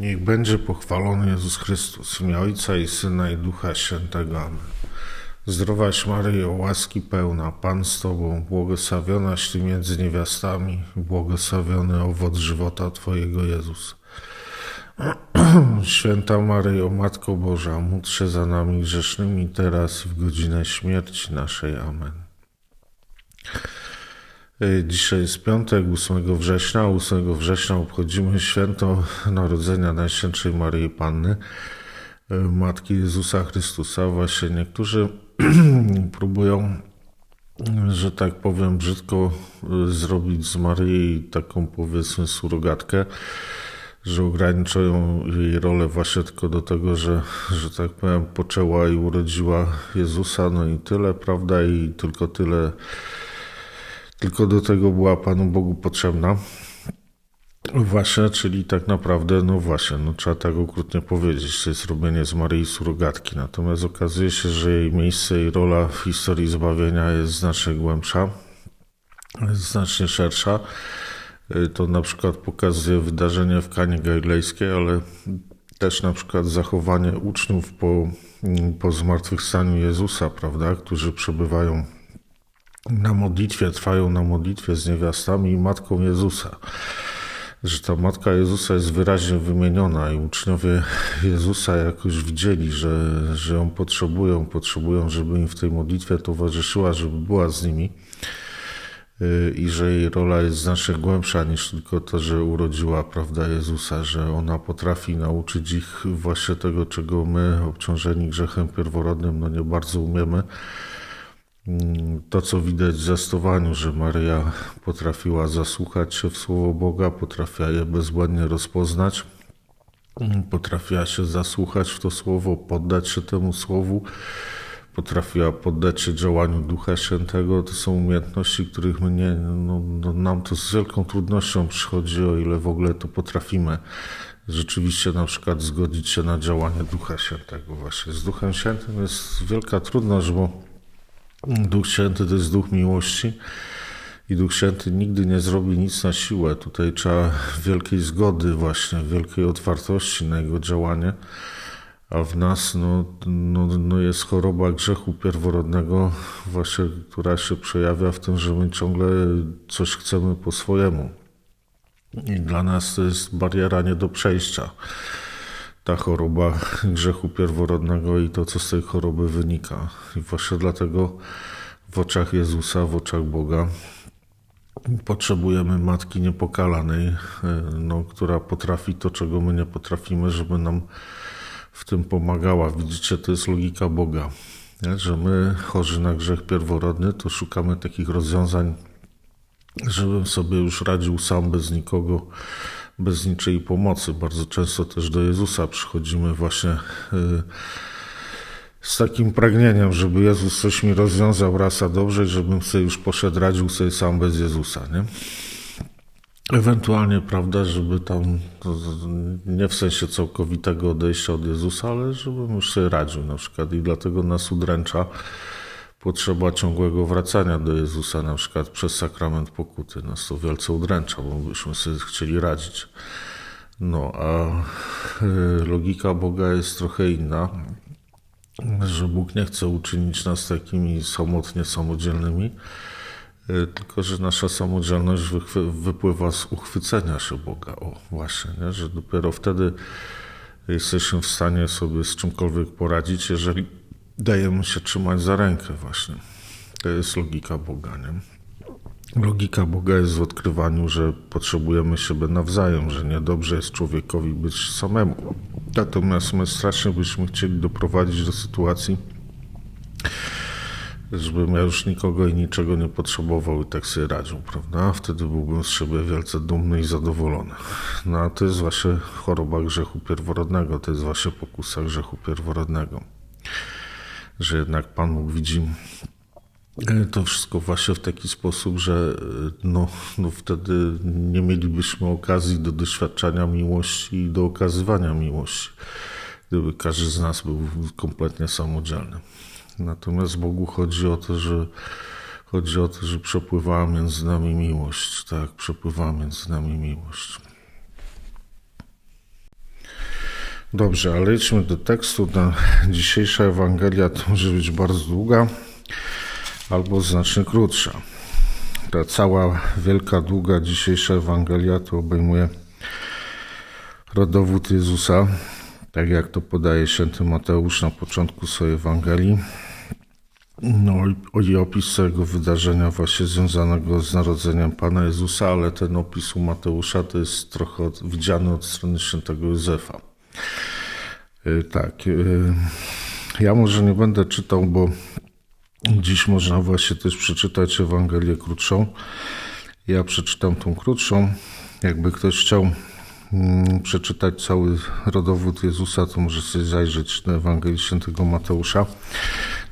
Niech będzie pochwalony Jezus Chrystus, w imię Ojca i Syna i Ducha Świętego. Amen. Zdrowaś Maryjo, łaski pełna, Pan z Tobą, błogosławionaś Ty między niewiastami, błogosławiony owoc żywota Twojego Jezus. Święta Maryjo, Matko Boża, módl się za nami grzesznymi teraz i w godzinę śmierci naszej. Amen. Y, Dzisiaj jest piątek, 8 września. 8 września obchodzimy święto Narodzenia Najświętszej Maryi Panny, y, Matki Jezusa Chrystusa. Właśnie niektórzy próbują, że tak powiem brzydko, y, zrobić z Maryi taką powiedzmy surogatkę, że ograniczają jej rolę właśnie tylko do tego, że, że tak powiem poczęła i urodziła Jezusa, no i tyle, prawda, i tylko tyle tylko do tego była Panu Bogu potrzebna. Właśnie, czyli tak naprawdę, no właśnie, no trzeba tak okrutnie powiedzieć, to jest robienie z Maryi surogatki. Natomiast okazuje się, że jej miejsce i rola w historii zbawienia jest znacznie głębsza, jest znacznie szersza. To na przykład pokazuje wydarzenie w Kanie Galilejskiej, ale też na przykład zachowanie uczniów po, po zmartwychwstaniu Jezusa, prawda, którzy przebywają na modlitwie, trwają na modlitwie z niewiastami i Matką Jezusa. Że ta Matka Jezusa jest wyraźnie wymieniona i uczniowie Jezusa jakoś widzieli, że, że ją potrzebują, potrzebują, żeby im w tej modlitwie towarzyszyła, żeby była z nimi Yy, i że jej rola jest znacznie głębsza niż tylko to, że urodziła prawda Jezusa, że ona potrafi nauczyć ich właśnie tego, czego my, obciążeni grzechem pierworodnym, no nie bardzo umiemy. To, co widać w zastowaniu, że Maryja potrafiła zasłuchać się w słowo Boga, potrafiła je bezbłędnie rozpoznać, potrafiła się zasłuchać w to słowo, poddać się temu słowu, potrafiła poddać się działaniu Ducha Świętego. To są umiejętności, których my nie, no, no, nam to z wielką trudnością przychodzi, o ile w ogóle to potrafimy rzeczywiście na przykład zgodzić się na działanie Ducha Świętego. Właśnie z Duchem Świętym jest wielka trudność, bo Duch Święty to jest duch miłości i Duch Święty nigdy nie zrobi nic na siłę. Tutaj trzeba wielkiej zgody, właśnie wielkiej otwartości na jego działanie. A w nas no, no, no jest choroba grzechu pierworodnego, właśnie, która się przejawia w tym, że my ciągle coś chcemy po swojemu. I dla nas to jest bariera nie do przejścia ta choroba grzechu pierworodnego i to, co z tej choroby wynika. I właśnie dlatego w oczach Jezusa, w oczach Boga potrzebujemy Matki Niepokalanej, no, która potrafi to, czego my nie potrafimy, żeby nam w tym pomagała. Widzicie, to jest logika Boga, nie? że my, chorzy na grzech pierworodny, to szukamy takich rozwiązań, żebym sobie już radził sam, bez nikogo, bez niczej pomocy. Bardzo często też do Jezusa przychodzimy właśnie y, z takim pragnieniem, żeby Jezus coś mi rozwiązał raz a dobrze, żebym sobie już poszedł, radził sobie sam bez Jezusa, nie? Ewentualnie, prawda, żeby tam, nie w sensie całkowitego odejścia od Jezusa, ale żebym już sobie radził na przykład i dlatego nas udręcza potrzeba ciągłego wracania do Jezusa, na przykład przez sakrament pokuty. Nas to wielce udręcza, bo byśmy sobie chcieli radzić. No, a y, logika Boga jest trochę inna, że Bóg nie chce uczynić nas takimi samotnie samodzielnymi, y, tylko że nasza samodzielność wypływa z uchwycenia się Boga. O, właśnie, nie? że dopiero wtedy jesteśmy w stanie sobie z czymkolwiek poradzić, jeżeli dajemy się trzymać za rękę właśnie. To jest logika Boga, nie? Logika Boga jest w odkrywaniu, że potrzebujemy siebie nawzajem, że niedobrze jest człowiekowi być samemu. Natomiast my strasznie byśmy chcieli doprowadzić do sytuacji, żebym ja już nikogo i niczego nie potrzebował i tak sobie radził, prawda? Wtedy byłbym z siebie wielce dumny i zadowolony. No a to jest właśnie choroba grzechu pierworodnego, to jest właśnie pokusa grzechu pierworodnego. Że jednak Pan Bóg widzi e, to wszystko właśnie w taki sposób, że e, no, no wtedy nie mielibyśmy okazji do doświadczania miłości i do okazywania miłości, gdyby każdy z nas był kompletnie samodzielny. Natomiast Bogu chodzi o to, że chodzi o to, że przepływała między nami miłość, tak, przepływała między nami miłość. Dobrze, ale idźmy do tekstu. Ta dzisiejsza Ewangelia to może być bardzo długa albo znacznie krótsza. Ta cała wielka, długa dzisiejsza Ewangelia to obejmuje rodowód Jezusa, tak jak to podaje święty Mateusz na początku swojej Ewangelii. No i- opis całego wydarzenia właśnie związanego z narodzeniem Pana Jezusa, ale ten opis u Mateusza to jest trochę widziany od strony świętego Józefa. Y, Tak. y, Ja może nie będę czytał, bo dziś można właśnie też przeczytać Ewangelię krótszą. Ja przeczytam tą krótszą. Jakby ktoś chciał mm, przeczytać cały rodowód Jezusa, to może sobie zajrzeć na Ewangelię Świętego Mateusza.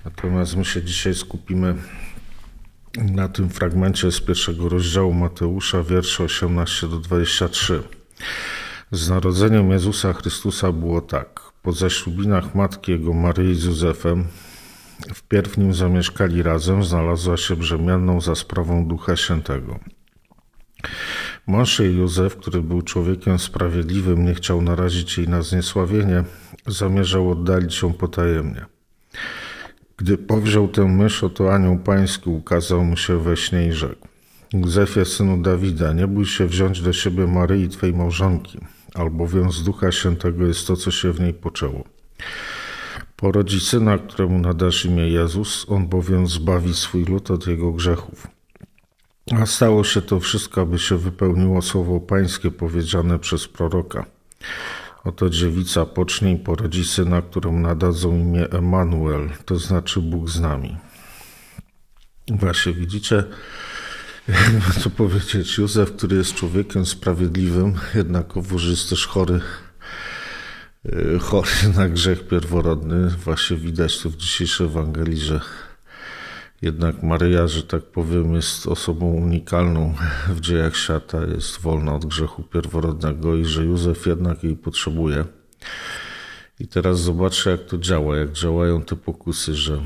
Natomiast my się dzisiaj skupimy na tym fragmencie z pierwszego rozdziału Mateusza, wiersze 18 do 23. Z narodzeniem Jezusa Chrystusa było tak. Po zaślubinach matki jego Maryi z Józefem, wpierw nim zamieszkali razem, znalazła się brzemienną za sprawą Ducha Świętego. Mąż jej Józef, który był człowiekiem sprawiedliwym, nie chciał narazić jej na zniesławienie, zamierzał oddalić ją potajemnie. Gdy powziął tę myśl, oto anioł pański ukazał mu się we śnie i rzekł. Józefie, synu Dawida, nie bój się wziąć do siebie Maryi, twej małżonki, albowiem z Ducha Świętego jest to, co się w niej poczęło. Porodzi syna, któremu nadasz imię Jezus, on bowiem zbawi swój lud od jego grzechów. A stało się to wszystko, aby się wypełniło słowo pańskie powiedziane przez proroka. Oto dziewica pocznie i porodzi syna, któremu nadadzą imię Emanuel, to znaczy Bóg z nami. Właśnie widzicie, co powiedzieć, Józef, który jest człowiekiem sprawiedliwym, jednakowoż jest też chory, yy, chory na grzech pierworodny. Właśnie widać to w dzisiejszej Ewangelii, że jednak Maryja, że tak powiem, jest osobą unikalną w dziejach świata, jest wolna od grzechu pierworodnego i że Józef jednak jej potrzebuje. I teraz zobaczcie, jak to działa, jak działają te pokusy, że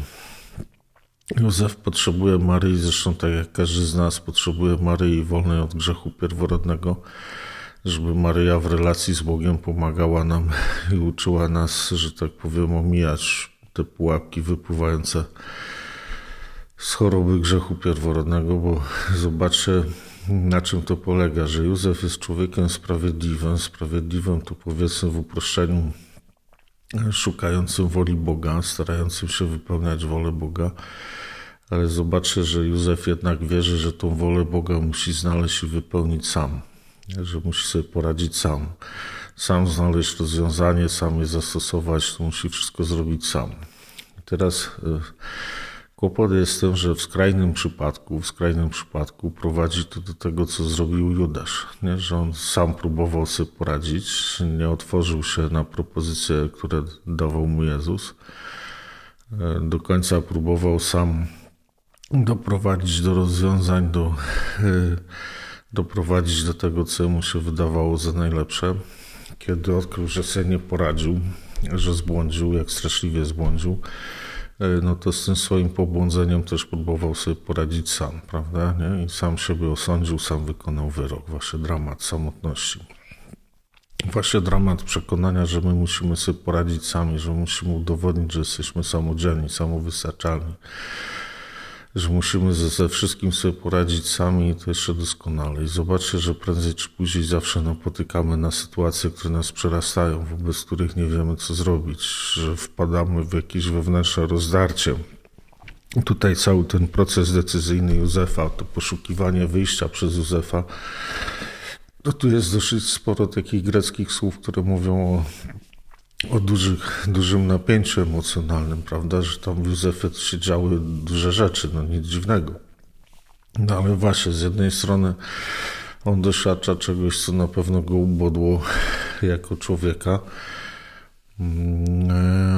Józef potrzebuje Maryi, zresztą tak jak każdy z nas potrzebuje Maryi wolnej od grzechu pierworodnego, żeby Maryja w relacji z Bogiem pomagała nam i uczyła nas, że tak powiem, omijać te pułapki wypływające z choroby grzechu pierworodnego, bo zobaczcie, na czym to polega, że Józef jest człowiekiem sprawiedliwym, sprawiedliwym to powiedzmy w uproszczeniu szukającym woli Boga, starającym się wypełniać wolę Boga, ale zobaczcie, że Józef jednak wierzy, że tą wolę Boga musi znaleźć i wypełnić sam, że musi sobie poradzić sam, sam znaleźć rozwiązanie, sam je zastosować, to musi wszystko zrobić sam. Teraz y, kłopot jest tym, że w skrajnym przypadku, w skrajnym przypadku prowadzi to do tego, co zrobił Judasz, nie? że on sam próbował sobie poradzić, nie otworzył się na propozycje, które dawał mu Jezus. E, Do końca próbował sam doprowadzić do rozwiązań, do, e, doprowadzić do tego, co mu się wydawało za najlepsze. Kiedy odkrył, że sobie nie poradził, że zbłądził, jak straszliwie zbłądził, no to z tym swoim pobłądzeniem też próbował sobie poradzić sam, prawda? Nie? I sam siebie osądził, sam wykonał wyrok. Właśnie dramat samotności. Właśnie dramat przekonania, że my musimy sobie poradzić sami, że musimy udowodnić, że jesteśmy samodzielni, samowystarczalni, że musimy ze, ze wszystkim sobie poradzić sami i to jeszcze doskonale. I zobaczcie, że prędzej czy później zawsze napotykamy na sytuacje, które nas przerastają, wobec których nie wiemy, co zrobić, że wpadamy w jakieś wewnętrzne rozdarcie. Tutaj cały ten proces decyzyjny Józefa, to poszukiwanie wyjścia przez Józefa, no tu jest dosyć sporo takich greckich słów, które mówią o, o dużych, dużym napięciu emocjonalnym, prawda, że tam w Józefie się działy duże rzeczy, no nic dziwnego. No ale właśnie, z jednej strony on doświadcza czegoś, co na pewno go ubodło jako człowieka,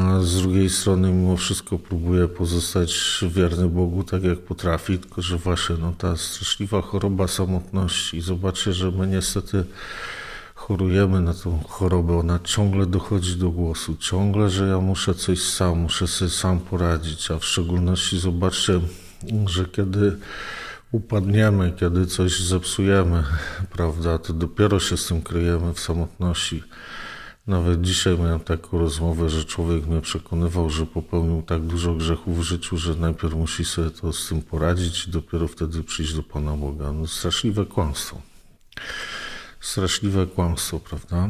a z drugiej strony mimo wszystko próbuje pozostać wierny Bogu tak jak potrafi, tylko że właśnie no, ta straszliwa choroba samotności. Zobaczcie, że my niestety chorujemy na tą chorobę, ona ciągle dochodzi do głosu, ciągle, że ja muszę coś sam, muszę sobie sam poradzić, a w szczególności zobaczcie, że kiedy upadniemy, kiedy coś zepsujemy, prawda, to dopiero się z tym kryjemy w samotności Nawet dzisiaj miałem taką rozmowę, że człowiek mnie przekonywał, że popełnił tak dużo grzechów w życiu, że najpierw musi sobie to z tym poradzić i dopiero wtedy przyjść do Pana Boga. No straszliwe kłamstwo. Straszliwe kłamstwo, prawda?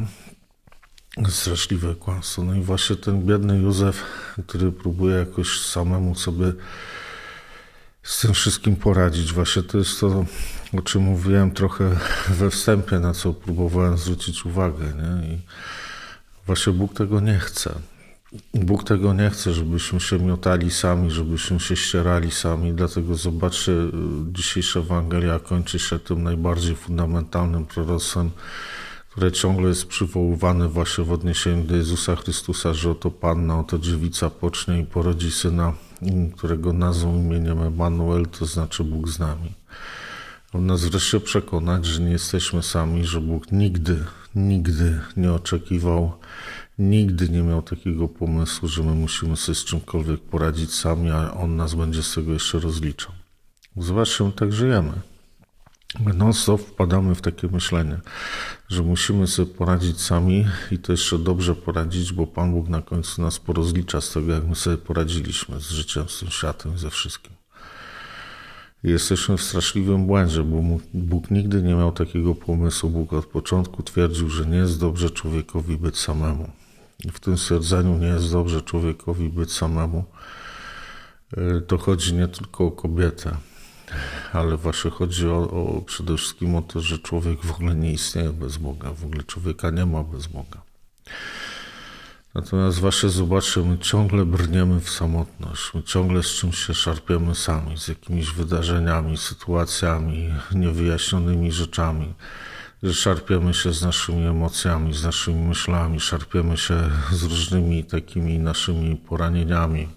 Straszliwe kłamstwo. No i właśnie ten biedny Józef, który próbuje jakoś samemu sobie z tym wszystkim poradzić. Właśnie to jest to, o czym mówiłem trochę we wstępie, na co próbowałem zwrócić uwagę. Nie? I właśnie Bóg tego nie chce. Bóg tego nie chce, żebyśmy się miotali sami, żebyśmy się ścierali sami. Dlatego zobaczcie, dzisiejsza Ewangelia kończy się tym najbardziej fundamentalnym proroctwem, które ciągle jest przywoływane właśnie w odniesieniu do Jezusa Chrystusa, że oto Panna, oto dziewica pocznie i porodzi syna, którego nazwą imieniem Emanuel, to znaczy Bóg z nami. On nas wreszcie przekonać, że nie jesteśmy sami, że Bóg nigdy, nigdy nie oczekiwał, nigdy nie miał takiego pomysłu, że my musimy sobie z czymkolwiek poradzić sami, a On nas będzie z tego jeszcze rozliczał. My tak żyjemy. My non-stop wpadamy w takie myślenie, że musimy sobie poradzić sami i to jeszcze dobrze poradzić, bo Pan Bóg na końcu nas porozlicza z tego, jak my sobie poradziliśmy z życiem, z tym światem, ze wszystkim. Jesteśmy w straszliwym błędzie, bo Bóg nigdy nie miał takiego pomysłu. Bóg od początku twierdził, że nie jest dobrze człowiekowi być samemu. W tym stwierdzeniu nie jest dobrze człowiekowi być samemu. To chodzi nie tylko o kobietę, ale właśnie chodzi o, o, przede wszystkim o to, że człowiek w ogóle nie istnieje bez Boga, w ogóle człowieka nie ma bez Boga. Natomiast właśnie zobaczcie, my ciągle brniemy w samotność, my ciągle z czymś się szarpiemy sami, z jakimiś wydarzeniami, sytuacjami, niewyjaśnionymi rzeczami, szarpiemy się z naszymi emocjami, z naszymi myślami, szarpiemy się z różnymi takimi naszymi poranieniami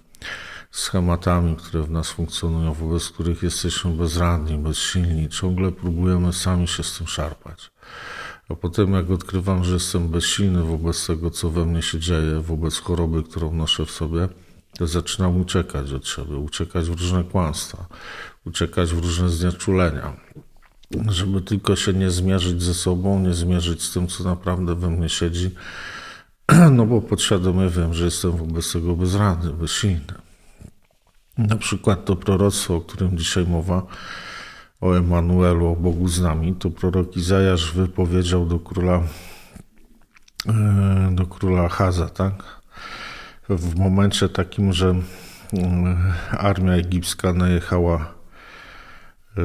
schematami, które w nas funkcjonują, wobec których jesteśmy bezradni, bezsilni. Ciągle próbujemy sami się z tym szarpać. A potem, jak odkrywam, że jestem bezsilny wobec tego, co we mnie się dzieje, wobec choroby, którą noszę w sobie, to zaczynam uciekać od siebie, uciekać w różne kłamstwa, uciekać w różne znieczulenia, żeby tylko się nie zmierzyć ze sobą, nie zmierzyć z tym, co naprawdę we mnie siedzi, no bo podświadomie wiem, że jestem wobec tego bezradny, bezsilny. Na przykład to proroctwo, o którym dzisiaj mowa, o Emanuelu, o Bogu z nami, to prorok Izajasz wypowiedział do króla, do króla Haza, tak? W momencie takim, że armia egipska najechała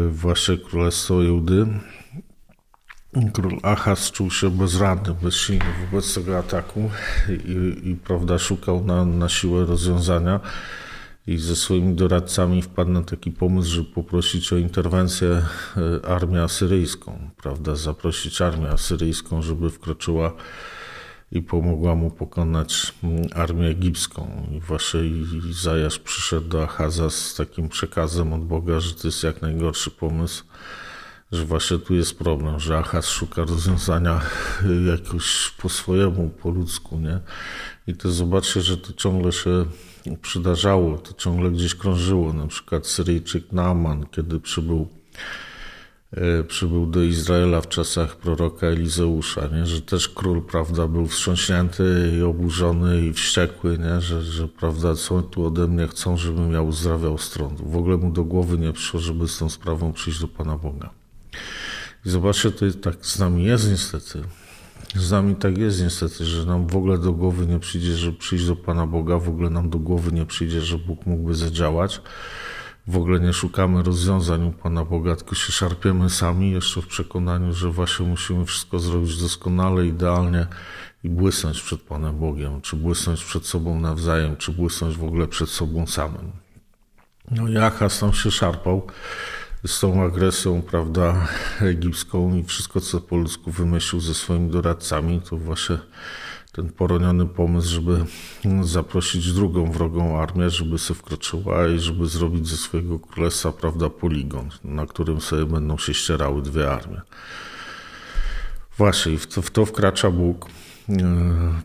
właśnie królestwo Judy, król Achaz czuł się bezradny, bezsilny wobec tego ataku i, i prawda, szukał na, na siłę rozwiązania. I ze swoimi doradcami wpadł na taki pomysł, żeby poprosić o interwencję armię asyryjską, prawda, zaprosić armię asyryjską, żeby wkroczyła i pomogła mu pokonać armię egipską. I właśnie Izajasz przyszedł do Achaza z takim przekazem od Boga, że to jest jak najgorszy pomysł, że właśnie tu jest problem, że Achaz szuka rozwiązania jakoś po swojemu, po ludzku, nie? I to zobaczcie, że to ciągle się przydarzało, to ciągle gdzieś krążyło. Na przykład Syryjczyk Naaman, kiedy przybył, przybył do Izraela w czasach proroka Elizeusza, nie? że też król prawda, był wstrząśnięty i oburzony i wściekły, nie? Że, że prawda, co tu ode mnie chcą, żebym ja uzdrawiał stron. W ogóle mu do głowy nie przyszło, żeby z tą sprawą przyjść do Pana Boga. I zobaczcie, to tak z nami jest niestety. Z nami tak jest niestety, że nam w ogóle do głowy nie przyjdzie, że przyjść do Pana Boga, w ogóle nam do głowy nie przyjdzie, że Bóg mógłby zadziałać. W ogóle nie szukamy rozwiązań u Pana Boga, tylko się szarpiemy sami, jeszcze w przekonaniu, że właśnie musimy wszystko zrobić doskonale, idealnie i błysnąć przed Panem Bogiem, czy błysnąć przed sobą nawzajem, czy błysnąć w ogóle przed sobą samym. No i Achaz tam się szarpał z tą agresją, prawda, egipską i wszystko, co po ludzku wymyślił ze swoimi doradcami, to właśnie ten poroniony pomysł, żeby zaprosić drugą wrogą armię, żeby się wkroczyła i żeby zrobić ze swojego królestwa, prawda, poligon, na którym sobie będą się ścierały dwie armie. Właśnie, w to, w to wkracza Bóg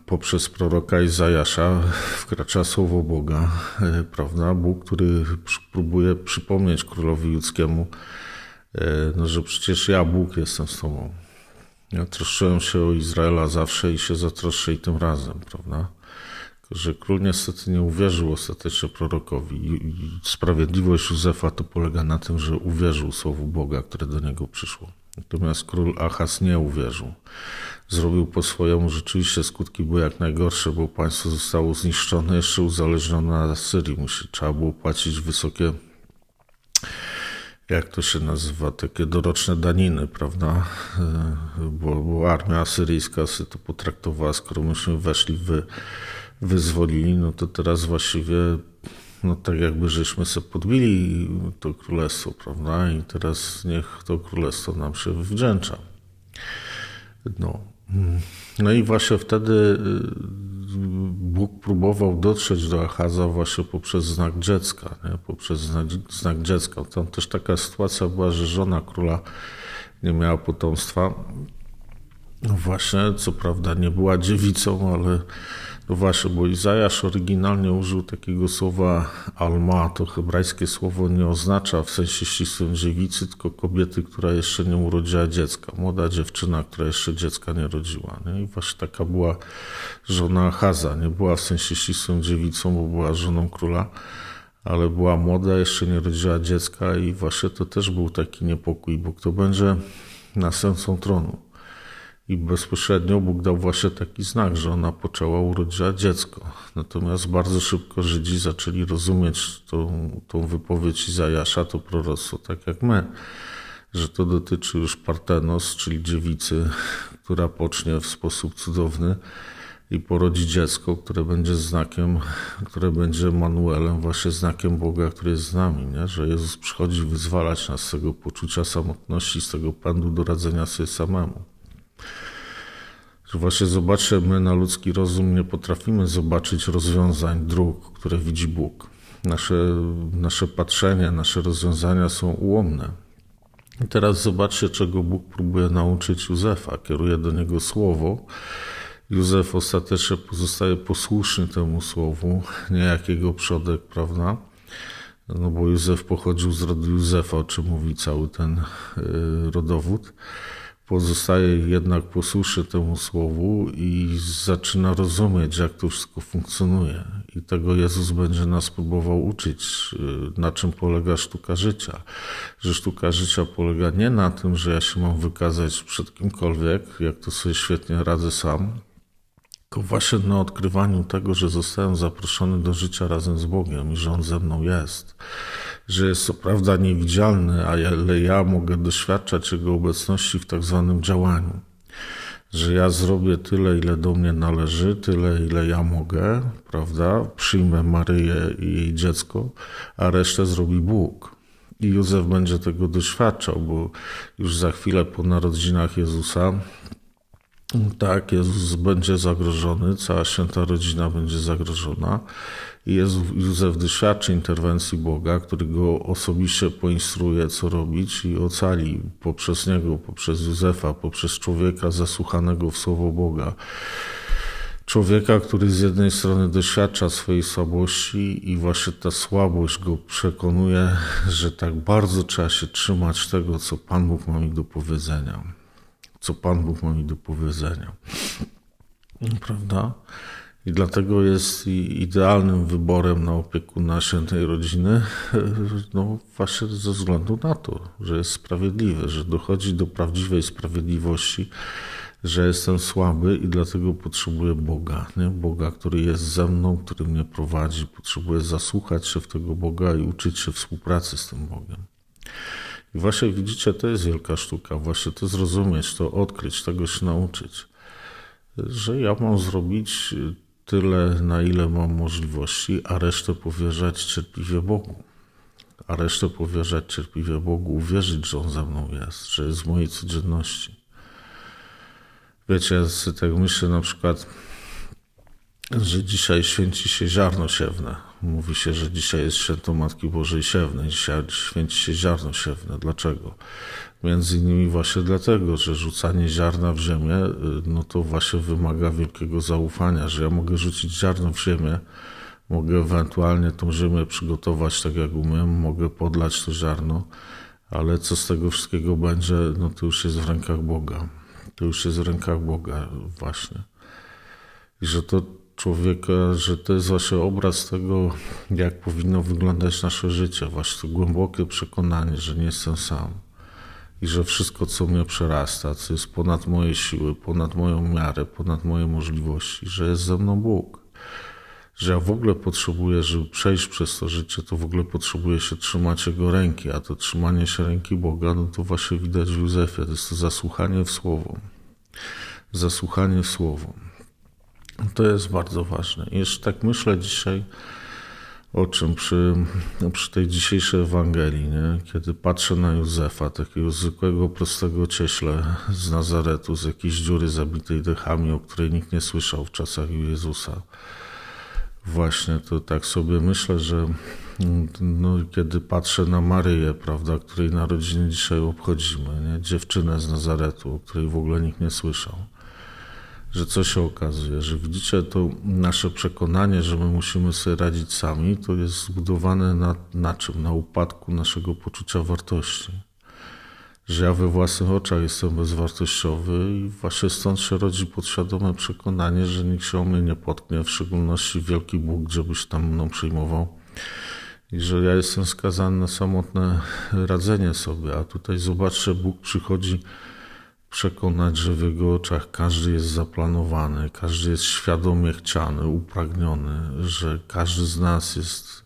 poprzez proroka Izajasza wkracza słowo Boga, prawda? Bóg, który próbuje przypomnieć królowi ludzkiemu, no, że przecież ja, Bóg, jestem z tobą. Ja troszczyłem się o Izraela zawsze i się zatroszczę i tym razem, prawda? że król niestety nie uwierzył ostatecznie prorokowi. Sprawiedliwość Józefa to polega na tym, że uwierzył słowu Boga, które do niego przyszło. Natomiast król Achaz nie uwierzył. Zrobił po swojemu, rzeczywiście skutki były jak najgorsze, bo państwo zostało zniszczone, jeszcze uzależnione od Syrii. Musi, trzeba było płacić wysokie, jak to się nazywa, takie doroczne daniny, prawda? E, bo, bo armia asyryjska sobie to potraktowała, skoro myśmy weszli w wyzwolili, no to teraz właściwie no tak jakby żeśmy sobie podbili to królestwo, prawda? I teraz niech to królestwo nam się wdzięcza. No. No i właśnie wtedy y, Bóg próbował dotrzeć do Achaza właśnie poprzez znak dziecka, nie? poprzez znak, dziecka. Tam też taka sytuacja była, że żona króla nie miała potomstwa. No właśnie, co prawda nie była dziewicą, ale no właśnie, bo Izajasz oryginalnie użył takiego słowa alma. To hebrajskie słowo nie oznacza w sensie ścisłym dziewicy, tylko kobiety, która jeszcze nie urodziła dziecka. Młoda dziewczyna, która jeszcze dziecka nie rodziła. Nie? I właśnie taka była żona Haza. Nie była w sensie ścisłym dziewicą, bo była żoną króla, ale była młoda, jeszcze nie rodziła dziecka i właśnie to też był taki niepokój, bo kto będzie następcą tronu. I bezpośrednio Bóg dał właśnie taki znak, że ona poczęła urodzić dziecko. Natomiast bardzo szybko Żydzi zaczęli rozumieć tą, tą wypowiedź Izajasza, to proroctwo, tak jak my, że to dotyczy już Partenos, czyli dziewicy, która pocznie w sposób cudowny i porodzi dziecko, które będzie znakiem, które będzie Manuelem, właśnie znakiem Boga, który jest z nami, nie? że Jezus przychodzi wyzwalać nas z tego poczucia samotności, z tego pędu do radzenia sobie samemu. Że właśnie zobaczcie, my na ludzki rozum nie potrafimy zobaczyć rozwiązań, dróg, które widzi Bóg. Nasze, nasze patrzenie, nasze rozwiązania są ułomne. I teraz zobaczcie, czego Bóg próbuje nauczyć Józefa. Kieruje do niego słowo. Józef ostatecznie pozostaje posłuszny temu słowu, nie jakiego przodek, prawda? No bo Józef pochodził z rodu Józefa, o czym mówi cały ten y, rodowód pozostaje jednak posłuszny temu słowu i zaczyna rozumieć, jak to wszystko funkcjonuje. I tego Jezus będzie nas próbował uczyć, y, na czym polega sztuka życia. Że sztuka życia polega nie na tym, że ja się mam wykazać przed kimkolwiek, jak to sobie świetnie radzę sam, tylko właśnie na odkrywaniu tego, że zostałem zaproszony do życia razem z Bogiem i że On ze mną jest. Że jest co prawda niewidzialny, ale ja mogę doświadczać Jego obecności w tak zwanym działaniu. Że ja zrobię tyle, ile do mnie należy, tyle, ile ja mogę, prawda? Przyjmę Maryję i jej dziecko, a resztę zrobi Bóg. I Józef będzie tego doświadczał, bo już za chwilę po narodzinach Jezusa tak, Jezus będzie zagrożony, cała święta rodzina będzie zagrożona. Jezus, Józef doświadczy interwencji Boga, który go osobiście poinstruuje, co robić i ocali poprzez niego, poprzez Józefa, poprzez człowieka zasłuchanego w słowo Boga. Człowieka, który z jednej strony doświadcza swojej słabości i właśnie ta słabość go przekonuje, że tak bardzo trzeba się trzymać tego, co Pan Bóg ma mi do powiedzenia co Pan Bóg ma mi do powiedzenia. Prawda? I dlatego jest idealnym wyborem na opiekuna świętej rodziny, no właśnie ze względu na to, że jest sprawiedliwy, że dochodzi do prawdziwej sprawiedliwości, że jestem słaby i dlatego potrzebuję Boga. Nie? Boga, który jest ze mną, który mnie prowadzi. Potrzebuję zasłuchać się w tego Boga i uczyć się współpracy z tym Bogiem. I właśnie widzicie, to jest wielka sztuka, właśnie to zrozumieć, to odkryć, tego się nauczyć. Że ja mam zrobić tyle, na ile mam możliwości, a resztę powierzać cierpliwie Bogu. A resztę powierzać cierpliwie Bogu, uwierzyć, że On ze mną jest, że jest w mojej codzienności. Wiecie, ja sobie tak myślę na przykład, że dzisiaj święci się ziarno siewne. Mówi się, że dzisiaj jest święto Matki Bożej Siewnej, dzisiaj święci się ziarno siewne. Dlaczego? Między innymi właśnie dlatego, że rzucanie ziarna w ziemię, y, no to właśnie wymaga wielkiego zaufania, że ja mogę rzucić ziarno w ziemię, mogę ewentualnie tą ziemię przygotować tak jak umiem, mogę podlać to ziarno, ale co z tego wszystkiego będzie, no to już jest w rękach Boga. to już jest w rękach Boga właśnie. I że to człowieka, że to jest właśnie obraz tego, jak powinno wyglądać nasze życie, właśnie głębokie przekonanie, że nie jestem sam i że wszystko, co mnie przerasta, co jest ponad moje siły, ponad moją miarę, ponad moje możliwości, że jest ze mną Bóg. Że ja w ogóle potrzebuję, żeby przejść przez to życie, to w ogóle potrzebuję się trzymać Jego ręki, a to trzymanie się ręki Boga, no to właśnie widać w Józefie, to jest to zasłuchanie w Słowo. Zasłuchanie w Słowo. To jest bardzo ważne. Jeszcze tak myślę dzisiaj, o czym przy, przy tej dzisiejszej Ewangelii, nie? kiedy patrzę na Józefa, takiego zwykłego, prostego cieśle z Nazaretu, z jakiejś dziury zabitej dechami, o której nikt nie słyszał w czasach Jezusa. Właśnie to tak sobie myślę, że no, kiedy patrzę na Maryję, prawda, której narodziny dzisiaj obchodzimy, nie? dziewczynę z Nazaretu, o której w ogóle nikt nie słyszał że co się okazuje, że widzicie, to nasze przekonanie, że my musimy sobie radzić sami, to jest zbudowane na, na czym? Na upadku naszego poczucia wartości. Że ja we własnych oczach jestem bezwartościowy i właśnie stąd się rodzi podświadome przekonanie, że nikt się o mnie nie potknie, w szczególności wielki Bóg, gdziebyś tam mną przyjmował. I że ja jestem skazany na samotne radzenie sobie, a tutaj zobaczcie, Bóg przychodzi przekonać, że w jego oczach każdy jest zaplanowany, każdy jest świadomie chciany, upragniony, że każdy z nas jest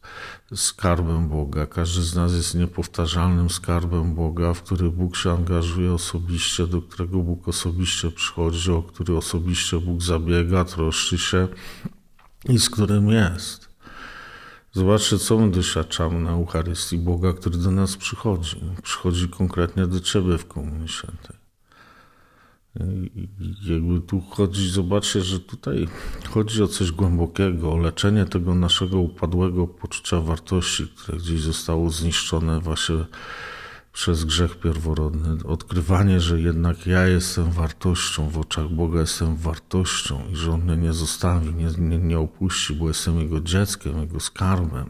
skarbem Boga, każdy z nas jest niepowtarzalnym skarbem Boga, w który Bóg się angażuje osobiście, do którego Bóg osobiście przychodzi, o który osobiście Bóg zabiega, troszczy się i z którym jest. Zobaczcie, co my doświadczamy na Eucharystii Boga, który do nas przychodzi. Przychodzi konkretnie do Ciebie w Komunii Świętej. Jakby tu chodzi, zobaczcie, że tutaj chodzi o coś głębokiego, o leczenie tego naszego upadłego poczucia wartości, które gdzieś zostało zniszczone właśnie przez grzech pierworodny. Odkrywanie, że jednak ja jestem wartością, w oczach Boga jestem wartością i że On mnie nie zostawi, nie, nie, nie opuści, bo jestem Jego dzieckiem, Jego skarbem.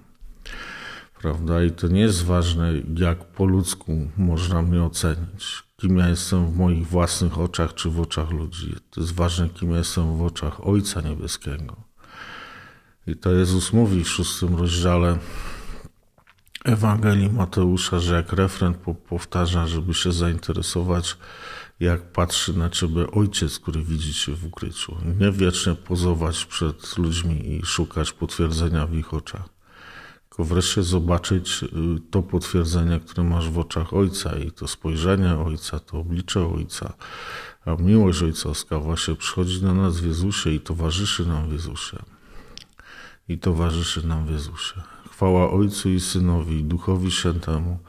Prawda? I to nie jest ważne, jak po ludzku można mnie ocenić kim ja jestem w moich własnych oczach czy w oczach ludzi. To jest ważne, kim ja jestem w oczach Ojca Niebieskiego. I to Jezus mówi w szóstym rozdziale Ewangelii Mateusza, że jak refren powtarza, żeby się zainteresować, jak patrzy na ciebie ojciec, który widzi cię w ukryciu. Nie wiecznie pozować przed ludźmi i szukać potwierdzenia w ich oczach tylko wreszcie zobaczyć y, to potwierdzenie, które masz w oczach Ojca i to spojrzenie Ojca, to oblicze Ojca, a miłość Ojcowska właśnie przychodzi na nas w Jezusie i towarzyszy nam w Jezusie. I towarzyszy nam w Jezusie. Chwała Ojcu i Synowi i Duchowi Świętemu,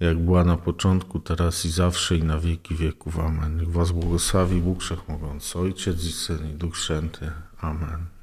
jak była na początku, teraz i zawsze i na wieki wieków. Amen. Niech Was błogosławi Bóg Wszechmogący, Ojciec i Syn i Duch Święty. Amen.